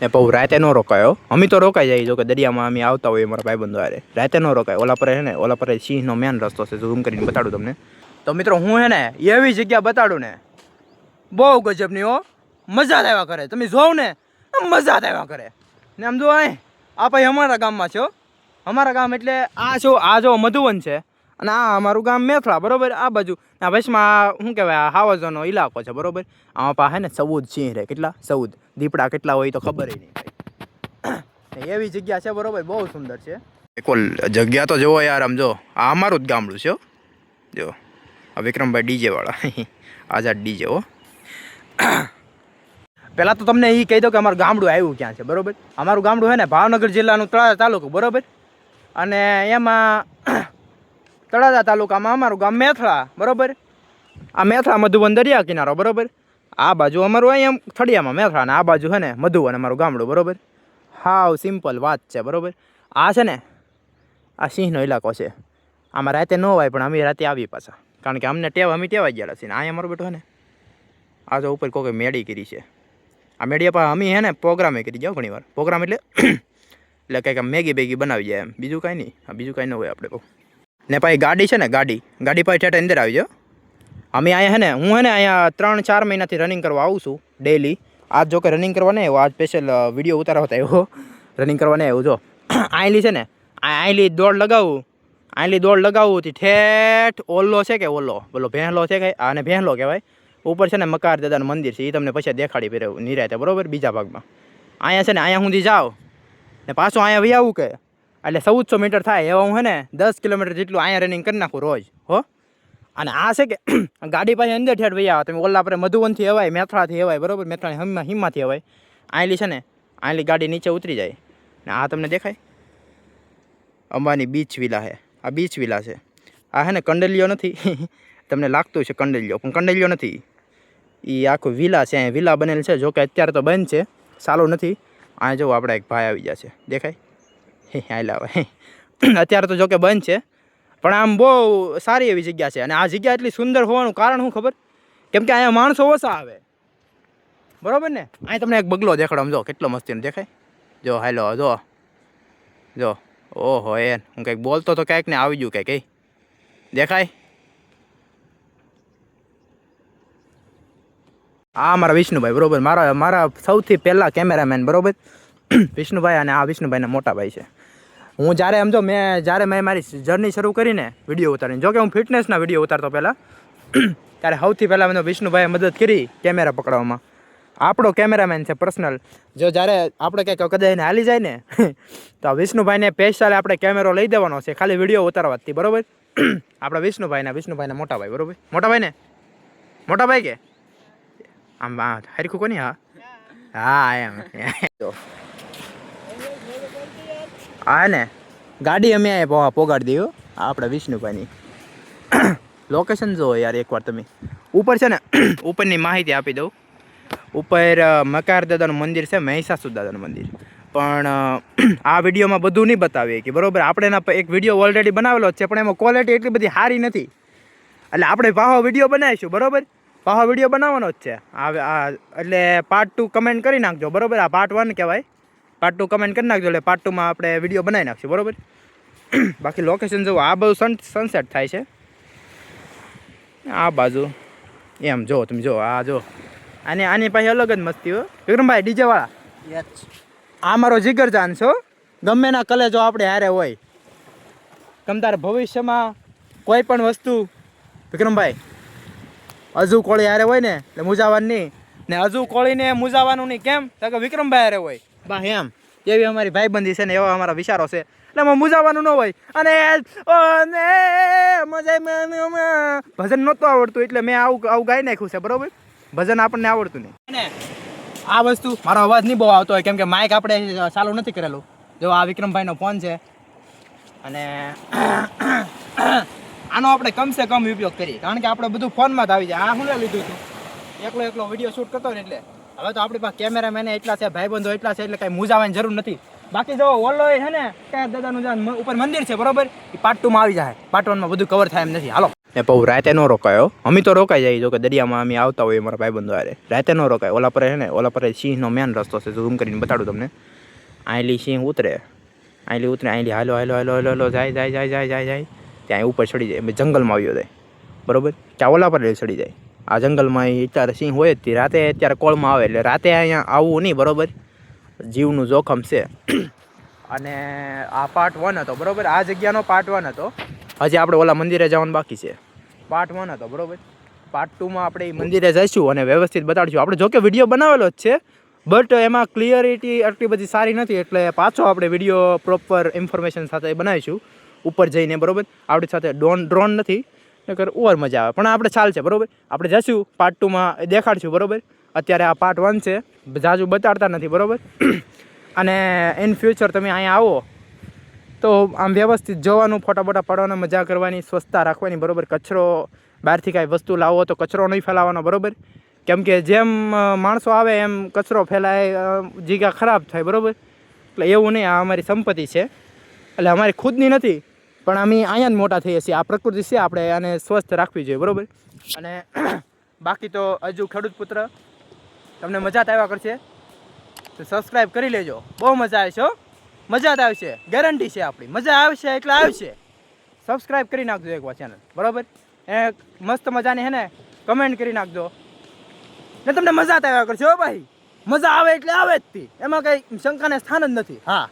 ને પછી રાતે ન રોકાયો. અમે તો રોકાઈ જાય જો કે દરિયામાં અમે આવતા હોય મારા ભાઈબંધો આરે રાતે ન રોકાય. ઓલા પર હે ને, ઓલા પર સિંહનો મેન રસ્તો છે ઝૂમ કરીને બતાડું તમને. તો મિત્રો હું હે ને, એવી જગ્યા બતાડું ને. બહુ ગજબની હો. મજા જ આવ્યા કરે. તમે જોવ ને મજા જ આવ્યા કરે. ને આમ જો આ ભાઈ અમારા ગામમાં છો અમારા ગામ એટલે આ છો આ જો મધુવન છે. અને આ અમારું ગામ મેથળા બરાબર? આ બાજુ. આ વચમાં શું કહેવાય આ હાવજનો ઇલાકો છે બરોબર? આમાં પાસે ને ચૌદ સિંહ રહે કેટલા? ચૌદ દીપડા કેટલા હોય તો ખબર નહીં એવી જગ્યા છે બરોબર? બહુ સુંદર છે. કોલ જગ્યા તો જોવો યાર આમ જો આ અમારું જ ગામડું છે હો. જો આ વિક્રમભાઈ ડીજે વાળા. આઝાદ ડીજે હો. પહેલાં તો તમને એ કહી દો કે અમારું ગામડું આવ્યું ક્યાં છે બરોબર? અમારું ગામડું છે ને ભાવનગર જિલ્લાનું તળાજા તાલુકો બરોબર? અને એમાં તળાજા તાલુકામાં અમારું ગામ મેથળા, બરોબર? આ મેથળા મધુવન દરિયા કિનારો, બરોબર? આ બાજુ અમારું અહીંયા થળિયામાં મેથળા અને આ બાજુ છે ને મધુવન અમારું ગામડું, બરોબર? હાવ સિમ્પલ વાત છે, બરોબર? આ છે ને, આ સિંહનો ઇલાકો છે. આમાં રાતે ન હોય પણ અમે રાતે આવી પાછા. કારણ કે અમને ટેવ, અમે ટેવાઈ ગયા છીએ આ અમારું બેઠું ને. આ જો ઉપર કોઈ મેળી કરી છે. આ મેડિયા પાસે અમે હે ને પ્રોગ્રામે કરી જાઓ ઘણીવાર પ્રોગ્રામ એટલે એટલે કંઈક મેગી બેગી બનાવી જાય એમ. બીજું કાંઈ નહીં. બીજું કાંઈ ન હોય આપણે બહુ. ને પછી ગાડી છે ને, ગાડી. ગાડી પાસે ઠેઠ અંદર આવી જાઓ. અમે અહીંયા હે ને, હું હે ને અહીંયા ત્રણ ચાર મહિનાથી રનિંગ કરવા આવું છું ડેલી આજ જો કે રનિંગ કરવા નહીં આવ્યો, આજ સ્પેશિયલ વીડિયો ઉતારો હતો એવો રનિંગ કરવા નહીં આવ્યો, જો. આયલી છે ને આયલી દોડ લગાવું. આયલી દોડ લગાવું થી ઠેઠ ઓલો છે કે ઓલો? બોલો ભેંલો છે કે આને ભેંલો કહેવાય. ઉપર છે ને મકાર દાદાનું મંદિર છે એ તમને પછી દેખાડી ફેરે નિરાતે, બરાબર? બીજા ભાગમાં. અહીંયા છે ને, અહીંયા સુધી જાઓ. ને પાછું અહીંયા વહી આવું કે? એટલે ચૌદસો મીટર થાય એવા હું ને દસ કિલોમીટર જેટલું અહીંયા રનિંગ કરી નાખું રોજ, હો? અને આ છે કે ગાડી પાસે અંદર ઠેઠ ભાઈ આવે. તમે ઓલા પર મધુવનથી હવાય, મેથળાથી હવાય, બરાબર? મેથળાની હિમા, હિમમાંથી હવાય. આયલી છે ને, આયલી ગાડી નીચે ઉતરી જાય. ને આ તમને દેખાય? અંબાની બીચ વિલા છે. આ બીચ વિલા છે. આ હે ને કંડલિયો નથી. તમને લાગતું છે કંડલિયો, પણ કંડલિયો નથી. એ આખું વિલા છે, અહીંયા વિલા બનેલ છે. જો કે અત્યારે તો બંધ છે. સારું નથી. અહીંયા જો આપણા એક ભાઈ આવી જશે દેખાય? હે લાવે આવે અત્યારે તો જોકે બંધ છે, પણ આમ બહુ સારી એવી જગ્યા છે. અને આ જગ્યા એટલી સુંદર હોવાનું કારણ શું ખબર? કેમ કે અહીંયા માણસો ઓછા આવે. બરોબર ને? અહીં તમને એક બગલો દેખાડો જો, કેટલો મસ્તીનો દેખાય. જો, હાલો, જો. જો. ઓહો, એ, હું કંઈક બોલતો તો કંઈક ને આવી ગયું કંઈક દેખાય? આ મારા વિષ્ણુભાઈ, બરોબર. મારા મારા સૌથી પહેલાં કેમેરામેન, બરોબર? વિષ્ણુભાઈ અને આ વિષ્ણુભાઈના મોટા ભાઈ છે. હું જ્યારે એમ જો મેં, જ્યારે મેં મારી જર્ની શરૂ કરીને વીડિયો ઉતારીને જો કે હું ફિટનેસના વીડિયો ઉતારતો પહેલાં, ત્યારે સૌથી પહેલાં મેં વિષ્ણુભાઈએ મદદ કરી કેમેરા પકડવામાં. આપણો કેમેરામેન છે પર્સનલ જો જ્યારે આપણે ક્યાંક કદાચ એને હાલી જાય ને, તો વિષ્ણુભાઈને સ્પેશિયલ આપણે કેમેરો લઈ દેવાનો છે, ખાલી વીડિયો ઉતારવાથી, બરોબર? આપણા વિષ્ણુભાઈના વિષ્ણુભાઈના મોટા ભાઈ, બરાબર? મોટા ભાઈ ને મોટા ભાઈ કે? આમ હરખું કોની, હા? હા, એમ. આ ને, ગાડી અમે અહીંયા પોગાડી દઈએ હો. આપણા વિષ્ણુભાઈની. લોકેશન જુઓ યાર એકવાર તમે. ઉપર છે ને, ઉપરની માહિતી આપી દઉં. ઉપર મકાર દાદાનું મંદિર છે, મહિષાસુર દાદાનું મંદિર. પણ આ વિડીયોમાં બધું નહીં બતાવીએ કે, બરોબર? આપણે એના એક વીડિયો ઓલરેડી બનાવેલો છે, પણ એમાં ક્વોલિટી એટલી બધી સારી નથી. એટલે આપણે પાહો વીડિયો બનાવીશું, બરોબર? પાહો વીડિયો બનાવવાનો જ છે. આ એટલે પાર્ટ ટુ કમેન્ટ કરી નાખજો, બરોબર? આ પાર્ટ વન કહેવાય. પાર્ટ ટુ કમેન્ટ કરી નાખજો એટલે પાર્ટ ટુમાં આપણે વીડિયો બનાવી નાખશું બરાબર? બાકી લોકેશન જુઓ આ બધું સન સનસેટ થાય છે. આ બાજુ એમ જો તમે જો આ જો આની આની પાસે અલગ જ મસ્તી હો. વિક્રમભાઈ ડીજે વાળા? આ મારો જીગર જાન છો ગમે ના કલે જો આપણે હારે હોય. તમ તારે ભવિષ્યમાં કોઈ પણ વસ્તુ વિક્રમભાઈ અજુ કોળી હારે હોય ને એટલે મુજાવાનું નહીં ને અજુ કોળીને મુજાવાનું નહીં કેમ? તો કે વિક્રમભાઈ હારે હોય. બા એમ એવી અમારી ભાઈબંધી છે ને એવા અમારા વિચારો છે. એટલે એમાં મુજાવાનું ન હોય. અને ભજન નહોતું આવડતું, એટલે મેં આવું આવું ગાઈ નાખ્યું છે, બરોબર? ભજન આપણને આવડતું નહીં. આ વસ્તુ મારો અવાજ નહીં બહુ આવતો હોય, કેમ કે માઇક આપણે ચાલુ નથી કરેલું. જો આ વિક્રમભાઈનો ફોન છે. અને આનો આપણે કમસે કમ ઉપયોગ કરીએ. કારણ કે આપણે બધું ફોનમાં જ આવી જાય. આ હું લીધું હતું એકલો એકલો વીડિયો શૂટ કરતો ને એટલે. હવે તો આપણી પાસે કેમેરામેન એટલા છે, ભાઈબંધો એટલા છે, એટલે કાંઈ મૂજાવાની જરૂર નથી. બાકી જો ઓલો એ છે ને ક્યાં દાદાનું જ્યાં ઉપર મંદિર છે, બરોબર? એ પાર્ટ ટુમાં આવી જાય. પાર્ટ વનમાં બધું કવર થાય એમ નથી. હાલો. ને પૌ રાતે ન રોકાયો. અમે તો રોકાઈ જાય, જો કે દરિયામાં અમે આવતા હોઈએ મારા ભાઈબંધો આરે રાતે ન રોકાય. ઓલા પર ને, ઓલા પર સિંહનો મેન રસ્તો છે ઝૂમ કરીને બતાડું તમને. આયલી સિંહ ઉતરે. આયલી ઉતરે, આયલી હાલો હાલો હાલો હાલો હાલો, જાય જાય જાય જાય જાય જાય. ત્યાં ઉપર ચડી જાય. અમે જંગલમાં આવ્યો જાય. બરોબર? ત્યાં ઓલા પર ચડી જાય. આ જંગલમાં અત્યારે સિંહ હોય જ રાતે અત્યારે કોળમાં આવે એટલે રાતે અહીંયા આવવું નહીં, બરોબર? જીવનું જોખમ છે. અને આ પાર્ટ વન હતો, બરોબર? આ જગ્યાનો પાર્ટ વન હતો. હજી આપણે ઓલા મંદિરે જવાનું બાકી છે. પાર્ટ વન હતો, બરોબર? પાર્ટ ટુમાં આપણે મંદિરે જઈશું અને વ્યવસ્થિત બતાડીશું. આપણે જોકે વીડિયો બનાવેલો જ છે બટ એમાં ક્લિયરિટી આટલી બધી સારી નથી, એટલે પાછો આપણે વીડિયો પ્રોપર ઇન્ફોર્મેશન સાથે બનાવીશું. ઉપર જઈને, બરોબર? આપણી સાથે ડ્રોન ડ્રોન નથી. નકર ઓર મજા આવે. પણ આપણે ચાલશે બરોબર? આપણે જઈશું પાર્ટ ટુમાં દેખાડશું, બરોબર? અત્યારે આ પાર્ટ વન છે. જાજુ બતાડતા નથી, બરોબર? અને ઇન ફ્યુચર તમે અહીંયા આવો, તો આમ વ્યવસ્થિત જોવાનું, ફોટા ફોટા પાડવાના, મજા કરવાની, સ્વચ્છતા રાખવાની, બરોબર? કચરો, બહારથી કાંઈ વસ્તુ લાવો તો કચરો નહીં ફેલાવવાનો બરોબર? કેમ કે જેમ માણસો આવે એમ કચરો ફેલાય જીગા ખરાબ થાય, બરોબર? એટલે એવું નહીં, આ અમારી સંપત્તિ છે. એટલે અમારી ખુદની નથી પણ અમે અહીંયા જ મોટા થઈએ છીએ. આ પ્રકૃતિ છે આપણે આને સ્વસ્થ રાખવી જોઈએ બરોબર? અને બાકી તો હજુ ખેડૂત પુત્ર તમને મજા આવ્યા કરશે. તો સબસ્ક્રાઈબ કરી લેજો. બહુ મજા આવશે હો. મજા જ આવશે. ગેરંટી છે આપણી. મજા આવશે એટલે આવશે. સબસ્ક્રાઈબ કરી નાખજો એકવાર ચેનલ બરોબર? એ મસ્ત મજાની હે ને કમેન્ટ કરી નાખજો. ને તમને મજા આવ્યા કરશે હો ભાઈ. મજા આવે એટલે આવે જ તી. એમાં કંઈ શંકાને સ્થાન જ નથી. હા.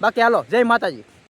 બાકી હાલો જય માતાજી.